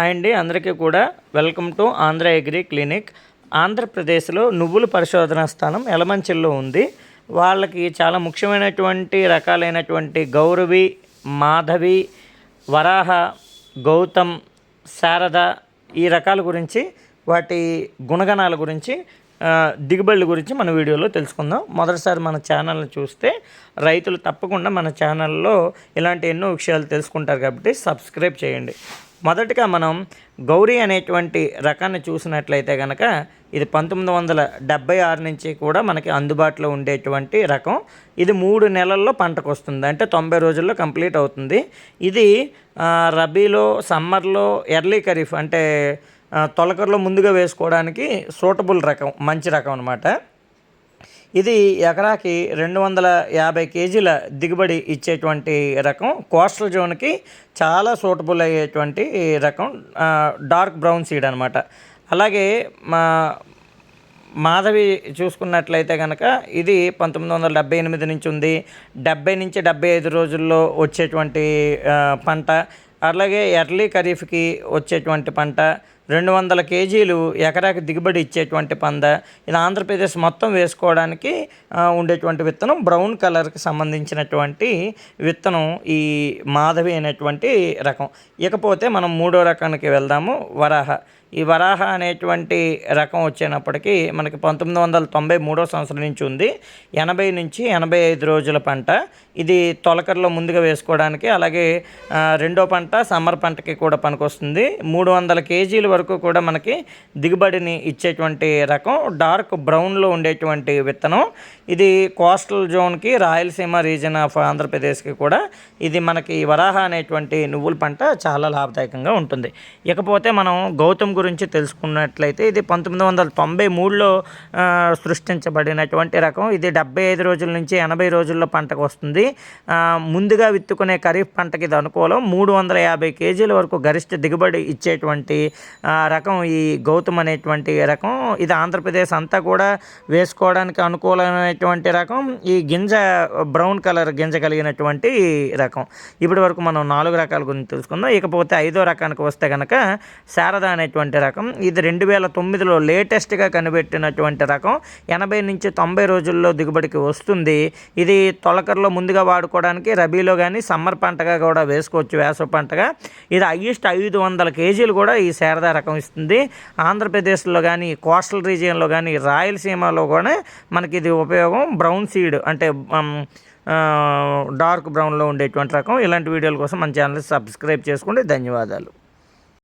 Hi అండి అందరికీ కూడా welcome to Andhra agri clinic. ఆంధ్రప్రదేశ్లో నువ్వుల పరిశోధన స్థానం ఎలమంచిల్లో ఉంది. వాళ్ళకి చాలా ముఖ్యమైనటువంటి రకాలైనటువంటి గౌరవి మాధవి వరాహ గౌతమ్ శారద ఈ రకాల గురించి వాటి గుణగణాల గురించి దిగుబడుల గురించి మన వీడియోలో తెలుసుకుందాం. మొదటిసారి మన ఛానల్ని చూస్తే రైతులు తప్పకుండా మన ఛానల్లో ఇలాంటి ఎన్నో విషయాలు తెలుసుకుంటారు కాబట్టి సబ్స్క్రైబ్ చేయండి. మొదటగా మనం గౌరీ అనేటువంటి రకాన్ని చూసినట్లయితే కనుక ఇది పంతొమ్మిది వందల డెబ్బై ఆరు నుంచి కూడా మనకి అందుబాటులో ఉండేటువంటి రకం. ఇది మూడు నెలల్లో పంటకు వస్తుంది. అంటే తొంభై రోజుల్లో కంప్లీట్ అవుతుంది. ఇది రబీలో సమ్మర్లో ఎర్లీ ఖరీఫ్ అంటే తొలకరలో ముందుగా వేసుకోవడానికి సూటబుల్ రకం మంచి రకం అనమాట ఇది ఎకరాకి రెండు వందల యాభై కేజీల దిగుబడి ఇచ్చేటువంటి రకం. కోస్టల్ జోన్కి చాలా సూటబుల్ అయ్యేటువంటి రకం. డార్క్ బ్రౌన్ సీడ్ అనమాట అలాగే మా మాధవి చూసుకున్నట్లయితే కనుక ఇది పంతొమ్మిది వందల డెబ్బై ఎనిమిది నుంచి ఉంది. డెబ్బై నుంచి డెబ్బై ఐదు రోజుల్లో వచ్చేటువంటి పంట. అలాగే ఎర్లీ ఖరీఫ్కి వచ్చేటువంటి పంట. రెండు వందల కేజీలు ఎకరాకి దిగుబడి ఇచ్చేటువంటి పంద. ఇది ఆంధ్రప్రదేశ్ మొత్తం వేసుకోవడానికి ఉండేటువంటి విత్తనం బ్రౌన్ కలర్కి సంబంధించినటువంటి విత్తనం ఈ మాధవి అనేటువంటి రకం. ఇకపోతే మనం మూడో రకానికి వెళ్దాము. వరాహ. ఈ వరాహ అనేటువంటి రకం వచ్చినప్పటికీ మనకి పంతొమ్మిది వందల తొంభై మూడో సంవత్సరం నుంచి ఉంది. ఎనభై నుంచి ఎనభై ఐదు రోజుల పంట. ఇది తొలకరలో ముందుగా వేసుకోవడానికి అలాగే రెండో పంట సమ్మర్ పంటకి కూడా పనికొస్తుంది. మూడు వందల కేజీల వరకు కూడా మనకి దిగుబడిని ఇచ్చేటువంటి రకం. డార్క్ బ్రౌన్లో ఉండేటువంటి విత్తనం. ఇది కోస్టల్ జోన్కి రాయలసీమ రీజన్ ఆఫ్ ఆంధ్రప్రదేశ్కి కూడా ఇది మనకి వరాహ అనేటువంటి నువ్వుల పంట చాలా లాభదాయకంగా ఉంటుంది. ఇకపోతే మనం గౌతమ్ గురించి తెలుసుకున్నట్లయితే ఇది పంతొమ్మిది వందల తొంభై మూడులో సృష్టించబడినటువంటి రకం. ఇది డెబ్బై ఐదు రోజుల నుంచి ఎనభై రోజుల్లో పంటకు వస్తుంది. ముందుగా విత్తుకునే ఖరీఫ్ పంటకి ఇది అనుకూలం. మూడు వందల యాభై కేజీల వరకు గరిష్ట దిగుబడి ఇచ్చేటువంటి రకం ఈ గౌతమ్ అనేటువంటి రకం ఇది ఆంధ్రప్రదేశ్ అంతా కూడా వేసుకోవడానికి అనుకూలమైనటువంటి రకం ఈ గింజ బ్రౌన్ కలర్ గింజ కలిగినటువంటి రకం. ఇప్పటి వరకు మనం నాలుగు రకాల గురించి తెలుసుకుందాం. ఇకపోతే ఐదో రకానికి వస్తే కనుక శారద అనేటువంటి రకం ఇది రెండు వేల తొమ్మిదిలో లేటెస్ట్గా కనిపెట్టినటువంటి రకం ఎనభై నుంచి తొంభై రోజుల్లో దిగుబడికి వస్తుంది. ఇది తొలకరలో ముందుగా వాడుకోవడానికి రబీలో కానీ సమ్మర్ పంటగా కూడా వేసుకోవచ్చు వేసవ పంటగా. ఇది హైయెస్ట్ ఐదు వందల కేజీలు కూడా ఈ శారద రకం ఇస్తుంది. ఆంధ్రప్రదేశ్లో కానీ కోస్టల్ రీజియన్లో కానీ రాయలసీమలో కూడా మనకి ఇది ఉపయోగం. బ్రౌన్ సీడ్ అంటే um, డార్క్ బ్రౌన్లో ఉండేటువంటి రకం. ఇలాంటి వీడియోల కోసం మన ఛానల్ సబ్స్క్రైబ్ చేసుకోండి. ధన్యవాదాలు.